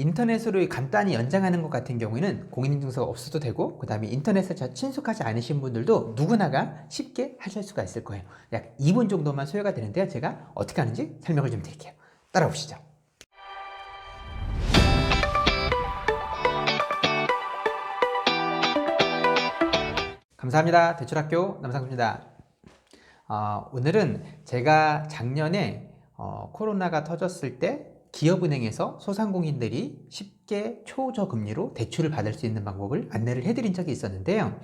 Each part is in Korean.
인터넷으로 간단히 연장하는 것 같은 경우에는 공인인증서가 없어도 되고 그 다음에 인터넷을 잘 친숙하지 않으신 분들도 누구나가 쉽게 하실 수가 있을 거예요. 약 2분 정도만 소요가 되는데요. 제가 어떻게 하는지 설명을 좀 드릴게요. 따라오 시죠. 감사합니다. 대출학교 남상수입니다. 어, 오늘은 제가 작년에 어, 코로나가 터졌을 때 기업은행에서 소상공인들이 쉽게 초저금리로 대출을 받을 수 있는 방법을 안내를 해드린 적이 있었는데요.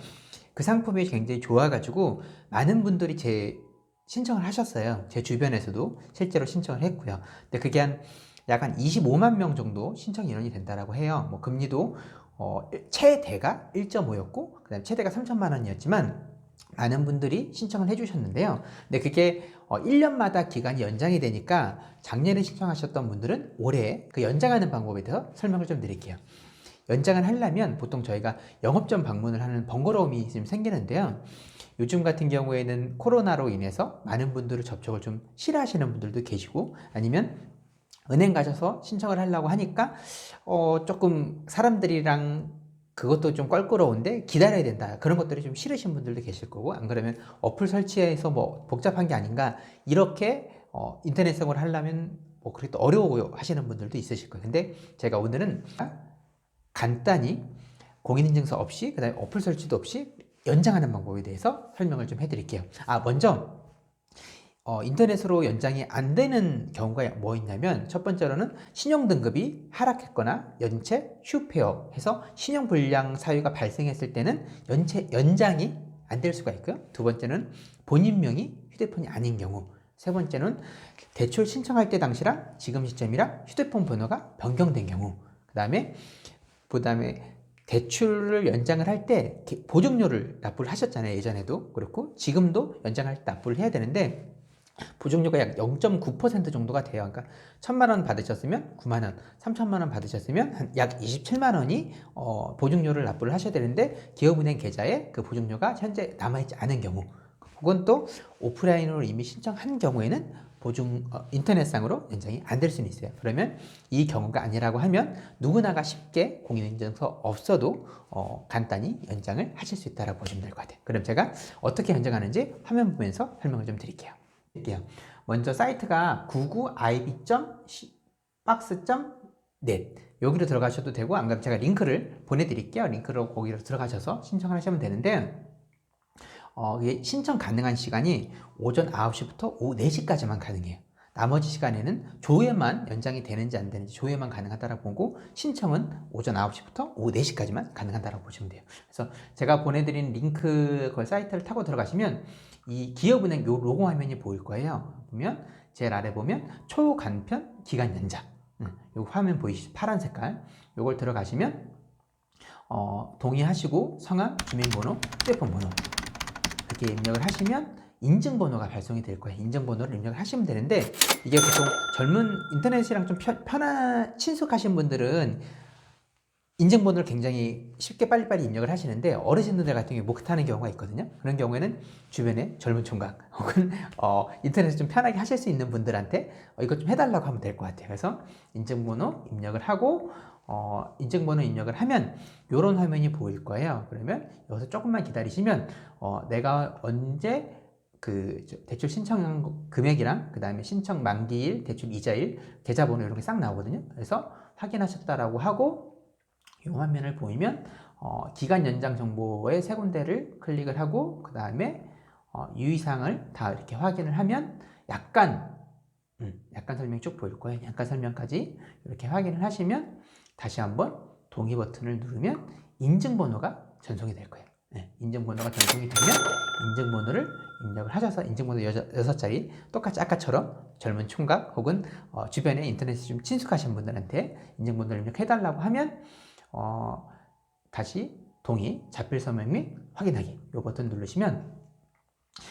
그 상품이 굉장히 좋아가지고 많은 분들이 제 신청을 하셨어요. 제 주변에서도 실제로 신청을 했고요. 근데 그게 한 약한 25만 명 정도 신청 인원이 된다라고 해요. 뭐 금리도 어, 최대가 1.5였고 그다음 최대가 3천만 원이었지만 많은 분들이 신청을 해주셨는데요. 근데 그게 어, 1년마다 기간이 연장이 되니까 작년에 신청하셨던 분들은 올해 그 연장하는 방법에 대해서 설명을 좀 드릴게요. 연장을 하려면 보통 저희가 영업점 방문을 하는 번거로움이 좀 생기는데요. 요즘 같은 경우에는 코로나로 인해서 많은 분들을 접촉을 좀 싫어하시는 분들도 계시고 아니면 은행 가셔서 신청을 하려고 하니까 어 조금 사람들이랑 그것도 좀 껄끄러운데 기다려야 된다. 그런 것들이 좀 싫으신 분들도 계실 거고 안 그러면 어플 설치해서 뭐 복잡한 게 아닌가 이렇게 어 인터넷성을 하려면 뭐 그래도 어려워 하시는 분들도 있으실 거예요. 근데 제가 오늘은 간단히 공인인증서 없이 그 다음에 어플 설치도 없이 연장하는 방법에 대해서 설명을 좀 해드릴게요. 아 먼저 어, 인터넷으로 연장이 안 되는 경우가 뭐 있냐면 첫 번째로는 신용 등급이 하락했거나 연체 휴페어 해서 신용 불량 사유가 발생했을 때는 연체 연장이 안 될 수가 있고요. 두 번째는 본인 명이 휴대폰이 아닌 경우. 세 번째는 대출 신청할 때 당시랑 지금 시점이랑 휴대폰 번호가 변경된 경우. 그다음에 그다음에 대출을 연장을 할 때 보증료를 납부를 하셨잖아요. 예전에도 그렇고 지금도 연장할 때 납부를 해야 되는데 보증료가 약 0.9% 정도가 돼요. 그러니까 1천만 원 받으셨으면 9만 원, 3천만 원 받으셨으면 한약 27만 원이 어, 보증료를 납부를 하셔야 되는데 기업은행 계좌에 그 보증료가 현재 남아있지 않은 경우 그건 또 오프라인으로 이미 신청한 경우에는 보증 어, 인터넷상으로 연장이 안 될 수는 있어요. 그러면 이 경우가 아니라고 하면 누구나가 쉽게 공인인증서 없어도 어, 간단히 연장을 하실 수 있다라고 보시면 될 것 같아요. 그럼 제가 어떻게 연장하는지 화면 보면서 설명을 좀 드릴게요. 드릴게요. 먼저 사이트가 99ib.box.net 여기로 들어가셔도 되고 안 그러면 제가 링크를 보내드릴게요. 링크로 거기로 들어가셔서 신청을 하시면 되는데 어, 신청 가능한 시간이 오전 9시부터 오후 4시까지만 가능해요. 나머지 시간에는 조회만 연장이 되는지 안 되는지 조회만 가능하다라고 보고 신청은 오전 9시부터 오후 4시까지만 가능하다라고 보시면 돼요. 그래서 제가 보내드린 링크 그 사이트를 타고 들어가시면 이 기업은행 요 로고 화면이 보일 거예요. 보면 제일 아래 보면 초간편 기간 연장. 음, 요 화면 보이시죠? 파란 색깔. 요걸 들어가시면 어, 동의하시고 성함, 주민번호, 휴대폰 번호 이렇게 입력을 하시면 인증번호가 발송이 될 거예요. 인증번호를 입력을 하시면 되는데 이게 보통 젊은 인터넷이랑 좀 편, 편한 친숙하신 분들은 인증번호를 굉장히 쉽게 빨리빨리 입력을 하시는데 어르신들 같은 경우에 못하는 경우가 있거든요. 그런 경우에는 주변에 젊은 총각 혹은 어, 인터넷을 좀 편하게 하실 수 있는 분들한테 어, 이것 좀 해달라고 하면 될 것 같아요. 그래서 인증번호 입력을 하고 어, 인증번호 입력을 하면 이런 화면이 보일 거예요. 그러면 여기서 조금만 기다리시면 어, 내가 언제 그 대출 신청 금액이랑 그 다음에 신청 만기일, 대출 이자일, 계좌번호 이렇게 싹 나오거든요. 그래서 확인하셨다라고 하고 이 화면을 보이면 어, 기간 연장 정보의 세 군데를 클릭을 하고 그 다음에 어, 유의사항을 다 이렇게 확인을 하면 약간 음, 약간 설명 쭉 보일 거예요. 약간 설명까지 이렇게 확인을 하시면 다시 한번 동의 버튼을 누르면 인증번호가 전송이 될 거예요. 네, 인증번호가 전송이 되면 인증번호를 입력을 하셔서 인증번호 여섯 자리 똑같이 아까처럼 젊은 총각 혹은 어, 주변에 인터넷이 좀 친숙하신 분들한테 인증번호를 입력해달라고 하면 어, 다시 동의, 자필 서명 및 확인하기 이 버튼 누르시면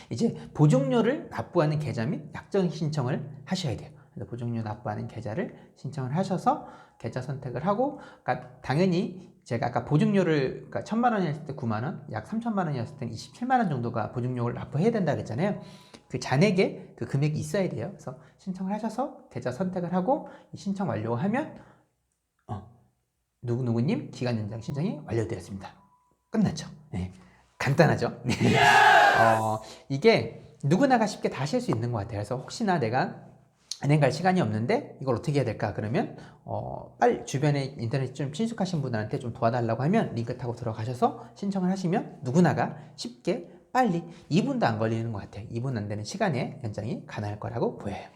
이제 보증료를 납부하는 계좌 및 약정 신청을 하셔야 돼요. 보증료 납부하는 계좌를 신청을 하셔서 계좌 선택을 하고 그러니까 당연히 제가 아까 보증료를 그러니까 천만 원이었을 때 9만 원, 약 3천만 원이었을 때 27만 원 정도가 보증료를 납부해야 된다 그랬잖아요. 그 잔액에 그 금액이 있어야 돼요. 그래서 신청을 하셔서 계좌 선택을 하고 신청 완료하면 어, 누구누구님 기간 연장 신청이 완료되었습니다. 끝났죠. 네. 간단하죠. 네. 어, 이게 누구나가 쉽게 다 하실 수 있는 것 같아요. 그래서 혹시나 내가 은행 갈 시간이 없는데 이걸 어떻게 해야 될까? 그러면 어, 빨리 주변에 인터넷 좀 친숙하신 분들한테 좀 도와달라고 하면 링크 타고 들어가셔서 신청을 하시면 누구나가 쉽게 빨리 2분도 안 걸리는 것 같아요. 2분 안 되는 시간에 연장이 가능할 거라고 보여요.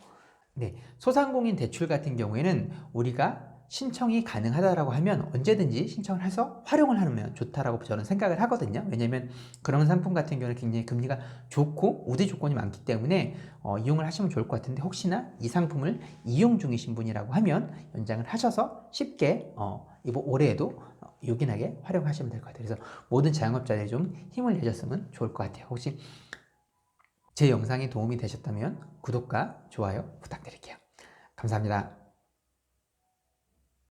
네, 소상공인 대출 같은 경우에는 우리가 신청이 가능하다라고 하면 언제든지 신청을 해서 활용을 하면 좋다라고 저는 생각을 하거든요. 왜냐면 그런 상품 같은 경우는 굉장히 금리가 좋고 우대 조건이 많기 때문에 어, 이용을 하시면 좋을 것 같은데 혹시나 이 상품을 이용 중이신 분이라고 하면 연장을 하셔서 쉽게 어, 이번 올해에도 어, 요긴하게 활용하시면 될 것 같아요. 그래서 모든 자영업자들이 좀 힘을 내셨으면 좋을 것 같아요. 혹시 제 영상이 도움이 되셨다면 구독과 좋아요 부탁드릴게요. 감사합니다.